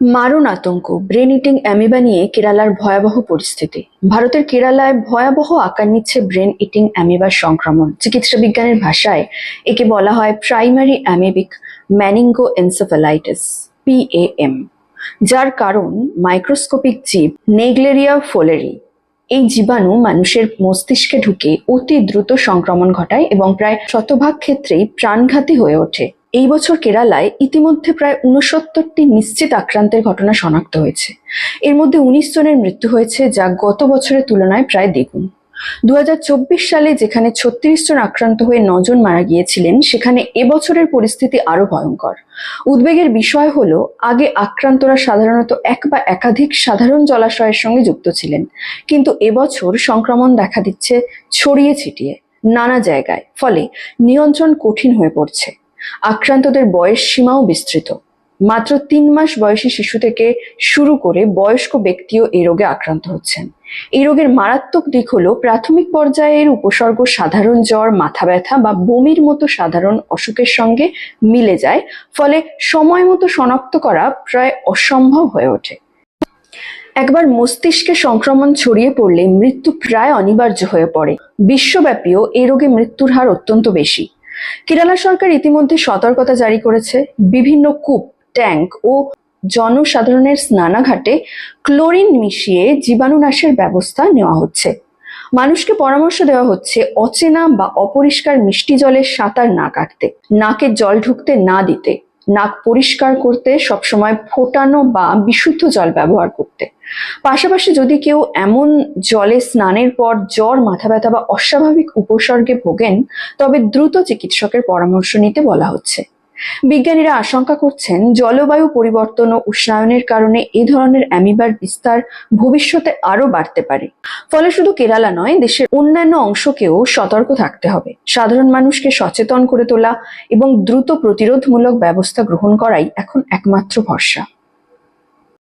মারণ আতঙ্ক, brain eating amoeba নিয়ে কেরালার ভয়াবহ পরিস্থিতি। ভারতের কেরালায় ভয়াবহ আকার নিচ্ছে ব্রেন ইটিং অ্যামিবার সংক্রমণ। চিকিৎসা বিজ্ঞানের ভাষায় একে বলা হয় primary amoebic meningoencephalitis PAM যার কারণ মাইক্রোস্কোপিক জীব নেগলেরিয়া ফোলেরি। এই জীবাণু মানুষের মস্তিষ্কে ঢুকে অতি দ্রুত সংক্রমণ ঘটায় এবং প্রায় শতভাগ ক্ষেত্রেই প্রাণঘাতী হয়ে ওঠে। এই বছর কেরালায় ইতিমধ্যে প্রায় উনসত্তরটি নিশ্চিত আক্রান্তের ঘটনা শনাক্ত হয়েছে। এর মধ্যে উনিশ জনের মৃত্যু হয়েছে, যা গত বছরের তুলনায় প্রায় দ্বিগুণ। দুহাজার চব্বিশ সালে যেখানে ছত্রিশ জন আক্রান্ত হয়ে নজন মারা গিয়েছিলেন, সেখানে এবছরের পরিস্থিতি আরও ভয়ঙ্কর। উদ্বেগের বিষয় হল, আগে আক্রান্তরা সাধারণত এক বা একাধিক সাধারণ জলাশয়ের সঙ্গে যুক্ত ছিলেন, কিন্তু এবছর সংক্রমণ দেখা দিচ্ছে ছড়িয়ে ছিটিয়ে, নানা জায়গায়, ফলে নিয়ন্ত্রণ কঠিন হয়ে পড়ছে। আক্রান্তদের বয়স সীমাও বিস্তৃত। মাত্র তিন মাস বয়সী শিশু থেকে শুরু করে বয়স্ক ব্যক্তিও এই রোগে আক্রান্ত হচ্ছেন। এই রোগের মারাত্মক দিক হলো প্রাথমিক পর্যায়ের উপসর্গ সাধারণ জ্বর, মাথা ব্যথা বা বমির মতো সাধারণ অসুখের সঙ্গে মিলে যায়, ফলে সময় মতো শনাক্ত করা প্রায় অসম্ভব হয়ে ওঠে। একবার মস্তিষ্কে সংক্রমণ ছড়িয়ে পড়লে মৃত্যু প্রায় অনিবার্য হয়ে পড়ে। বিশ্বব্যাপীও এই রোগে মৃত্যুর হার অত্যন্ত বেশি। কেরালা সরকার ইতিমধ্যে সতর্কতা জারি করেছে। বিভিন্ন কূপ, ট্যাঙ্ক ও জনসাধারণের স্নানাঘাটে ক্লোরিন মিশিয়ে জীবাণুনাশের ব্যবস্থা নেওয়া হচ্ছে। মানুষকে পরামর্শ দেওয়া হচ্ছে অচেনা বা অপরিষ্কার মিষ্টি জলে সাঁতার না কাটতে, নাকে জল ঢুকতে না দিতে। নাক পরিষ্কার করতে, সবসময় ফোটানো বা বিশুদ্ধ জল ব্যবহার করতে। পাশাপাশি যদি কেউ এমন জলে স্নানের পর জ্বর, মাথা ব্যথা বা অস্বাভাবিক উপসর্গে ভোগেন, তবে দ্রুত চিকিৎসকের পরামর্শ নিতে বলা হচ্ছে। বিজ্ঞানীরা আশঙ্কা করছেন, জলবায়ু পরিবর্তন ও উষ্ণায়নের কারণে এ ধরনের অ্যামিবার বিস্তার ভবিষ্যতে আরও বাড়তে পারে। ফলে শুধু কেরালা নয়, দেশের অন্যান্য অংশকেও সতর্ক থাকতে হবে। সাধারণ মানুষকে সচেতন করে তোলা এবং দ্রুত প্রতিরোধমূলক ব্যবস্থা গ্রহণ করাই এখন একমাত্র ভরসা।